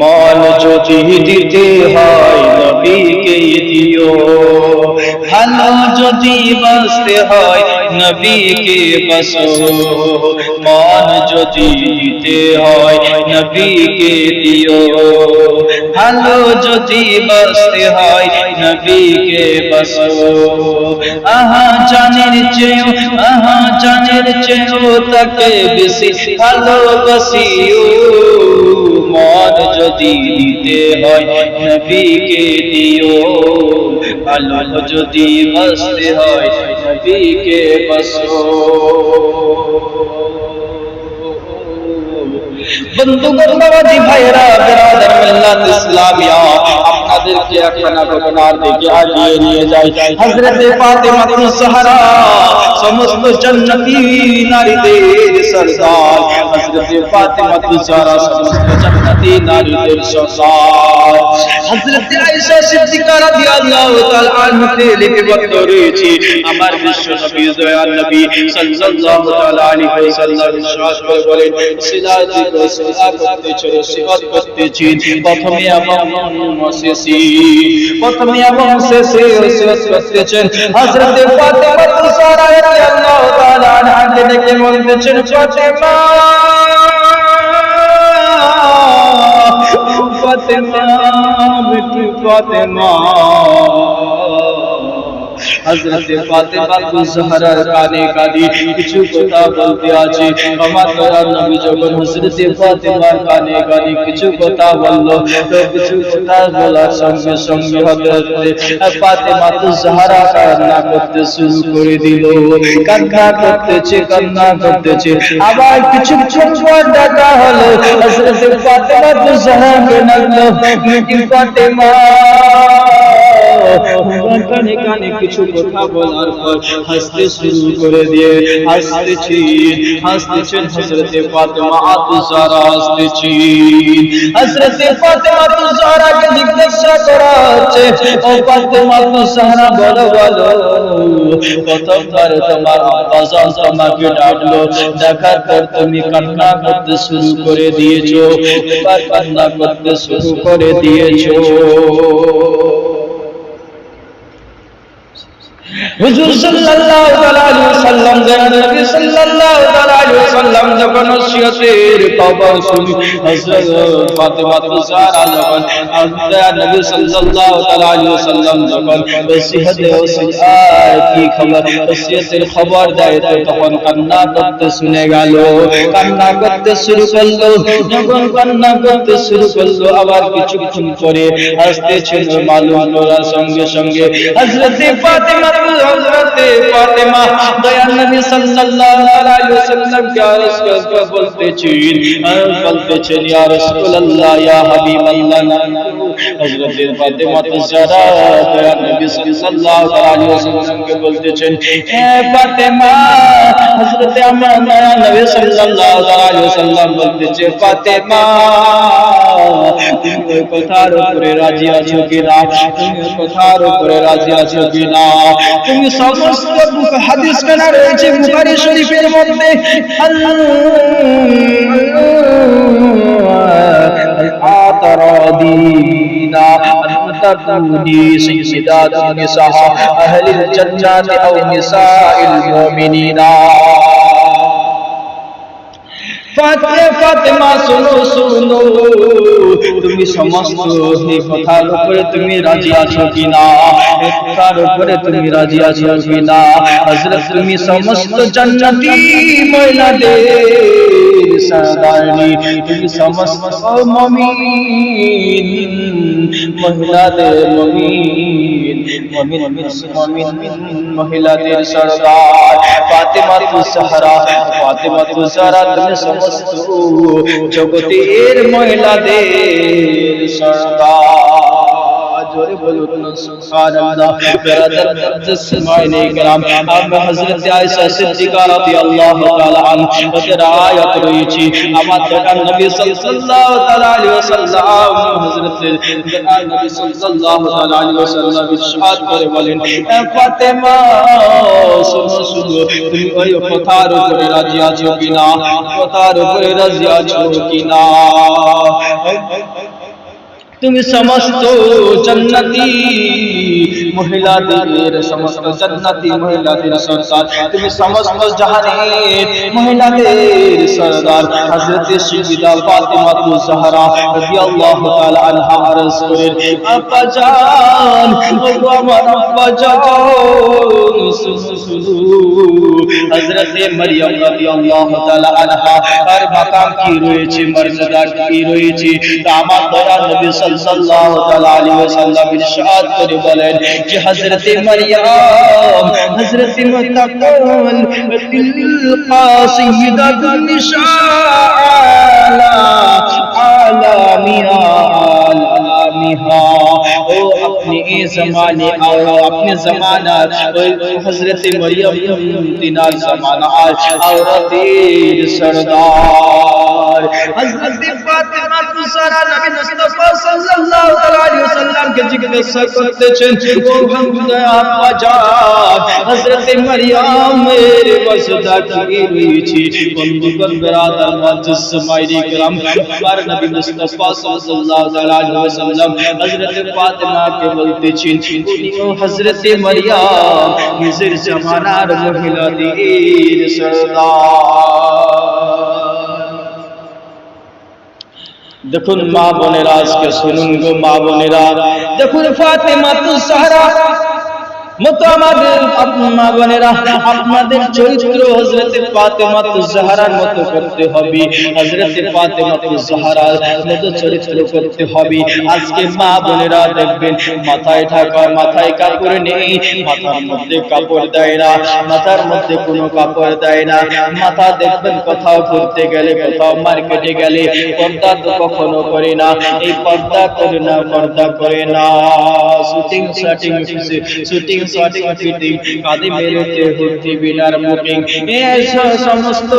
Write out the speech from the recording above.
মন যদি দিতে হয় নবীকে দিও। ভালো যদি বাঁচতে হয় নবীকে বসো মন যদি দিতে হয় নবীকে দিও। ভালো যদি বাঁচতে হয় নবীকে বসো আহা জানের চেয়েও, আহা জানের চেয়েও তাকে বেশি ভালোবাসিও মন যদি দিতে হয়, নবীকে দিও। ভালো যদি বাসতে হয়, নবীকে বসো। বন্ধুগণ বাবাজি ভাইরা আপনাদেরকে একখানা ঘটনার দিকে আগিয়ে নিয়ে যাই। হযরতে ফাতেমা জাহরা সমস্ত জান্নাতি নারীদের সরদার, হযরতে ফাতেমা জাহরা সমস্ত জান্নাতি নারীদের সরদার। হযরতে আয়েশা সিদ্দিকা রাদিয়াল্লাহু তাআলা আনহাতে লিপিবদ্ধ রয়েছে। আমার বিশ্ব নবী, দয়াল নবী সাল্লাল্লাহু তাআলা আলাইহি ওয়াসাল্লাম বিশ্বাস করে বলেন সিরাজ সিরা করতেছে সিরাত করতেছি। প্রথমে এবং শেষে প্রথমে এবং শেষে সিরাত করতেছেন। হযরত ফাতেমা তাআলা আনহাকে ডেকে বলতেছেন ফতেমা। ফতেমা ফাতেমা। হযরতে ফাতেমা কুজহরার কানে কানে কিছু কথা বলতে আছে আমার দয়াল নবী যখন হযরতে ফাতেমার কানে কানে কিছু কথা বলল, তো কিছু কথা বলার সঙ্গে সঙ্গে হযরতে ফাতেমা কুজহরা কান্না করতে শুরু করে দিল। কান্না করতেছে কান্না করতেছে। আবার কিছুক্ষণ পর ডাকা হলো, হযরতে ফাতেমা কুজহরাকে ডাকলো ফাতেমা। কানে কানে কিছু কথা বলার পর হাসতে শুরু করে দিয়ে হাসতেছি হাসতেছেন হযরতে ফাতেমা আতুজারা হাসতেছি। হযরতে ফাতেমা আতুজারাকে জিজ্ঞাসা করা ও ফাতেমা বলো বলো প্রথমবার তোমার তোমাকে ডাকলো? দেখার পর তুমি কান্না করতে শুরু করে দিয়েছ কান্না করতে শুরু করে দিয়েছ। হুজুর সাল্লাল্লাহু আলাইহি ওয়াসাল্লাম জানেন নবী সাল্লাল্লাহু আলাইহি ওয়াসাল্লাম যখন ওসিয়তের খবর শুনি, হযরত ফাতেমা তুজারা যখন, আল্লাহ নবী সাল্লাল্লাহু আলাইহি ওয়াসাল্লাম যখন ওসিয়তে ওসিয়াত কি খবর, ওসিয়তের খবর দেয় তো তখন কান্না করতে শুনে গেল, কান্না করতে শুরু করল, যখন কান্না করতে শুরু করল, আবার কিছুক্ষণ পরে হাসতে ছিল মালুম করার সঙ্গে সঙ্গে, হযরত ফাতেমা হযরতে ফাতেমা দয়াল নবী সাল্লাল্লাহু আলাইহি ওয়াসাল্লাম কে আরজ করে বলতেছেন বলতেছেন ইয়া রাসূলুল্লাহ ইয়া হাবিবাল্লাহ হযরতে ফাতেমা তুজারা দয়াল নবী সাল্লাল্লাহু আলাইহি ওয়াসাল্লাম কে বলতেছেন এ ফাতেমা হযরতে আমার নবী সাল্লাল্লাহু আলাইহি ওয়াসাল্লাম الآترادين أن سيدات نساء أهل الجنات أو نساء المؤمنين ফাতেমা শোনো শোনো তুমি সমস্ত এই কথার উপরে তুমি রাজি আছো কিনা কথার উপরে তুমি রাজি আছো কিনা হযরত তুমি সমস্ত জান্নাতি মহিলাদের সরদারনি তুমি সমস্ত মমিন মহিলাদের মমিন মমিন মমিন মহিলাদের সরদার ফাতেমা সাহারা ফাতেমা তুসারা তুমি সমস্ত জগতের মহিলাদের সরদার জোরে বলুন সুবহানাল্লাহ বিরাদার মুকদ্দাস মাইনে کرام আম্মা হযরত আয়েশা সিদ্দিকা রাদিয়াল্লাহু তাআলা আনহা ওদের আয়াত রয়েছে আমাদের নবী সাল্লাল্লাহু তাআলা আলাইহি ওয়াসাল্লাম হযরত নবী সাল্লাল্লাহু তাআলা আলাইহি ওয়াসাল্লাম ইরশাদ করে বলেন এ ফাতেমা শুনো শুনো তুমি ওই কথার উপরে রাজি আছো কিনা কথার উপরে রাজি আছো কিনা তুমি সমস্ত জান্নাতি মহিলাদের সমস্ত জান্নাতি মহিলাদের সরদার তুমি সমস্ত জাহানের মহিলাদের সরদার হযরত সিদ্দিকা ফাতিমা তু জাহরা রাদিয়াল্লাহু তাআলা আনহা আরজ করেন আপা জান ও আমার আপা জান শুনো শুনো হযরত মরিয়ম রাদিয়াল্লাহু তাআলা আনহা আর মাকাম কি রয়েছে মর্যাদা কি রয়েছে তা আমার দয়া নবী সাল্লাল্লাহু তাআলা আলাইহি ওয়াসাল্লাম ইরশাদ করে বলেন যে হযরত মরিয়ম হযরত মুতাকাল তিলকা کے زمانے آیا اپنے زمانہ حضرت مریم دینا زمانہ آج اور دیر سردار۔ حضرت فاطمہ تسارا نبی مصطفیٰ صلی اللہ علیہ وسلم کے ذکر سکت چند وہ ہم گیا آجاد حضرت مریم میرے وزدہ کی ہوئی چھی بندی پر برادہ مجس مائری کرم پر نبی مصطفیٰ صلی اللہ علیہ وسلم، حضرت فاطمہ کے উনি ও হযরত মরিয়ম নিজের জামানার মহিলাদের সরদার দেখুন মা বোনেরা আজকে শুনুন গো মা বোনেরা দেখুন ফাতেমা তো সাহারা মতো আমাদের আপ- বোনেরা আপনাদের চরিত্র হজরতে ফাতেমা তো জাহারার মতো করতে হবে। হজরতে ফাতেমা তো জাহারার মতো চরিত্র করতে হবে। আজকে মা বোনেরা দেখবেন, মাথায় ঢাকা, মাথায় কাপড় নেই, মাথার মধ্যে কাপড় দেয় না, মাথার মধ্যে কোনো কাপড় দেয় না। মাথা দেখবেন কোথাও ঘুরতে গেলে, কোথাও মার্কেটে গেলে, পর্দা তো কখনো করে না, এই পর্দা করে না, পর্দা করে না। শুটিং শাটিং শুটিং শাটিং বিধি কাঁদে বেরোতে হচ্ছে বিনার বুকিং এই সমস্ত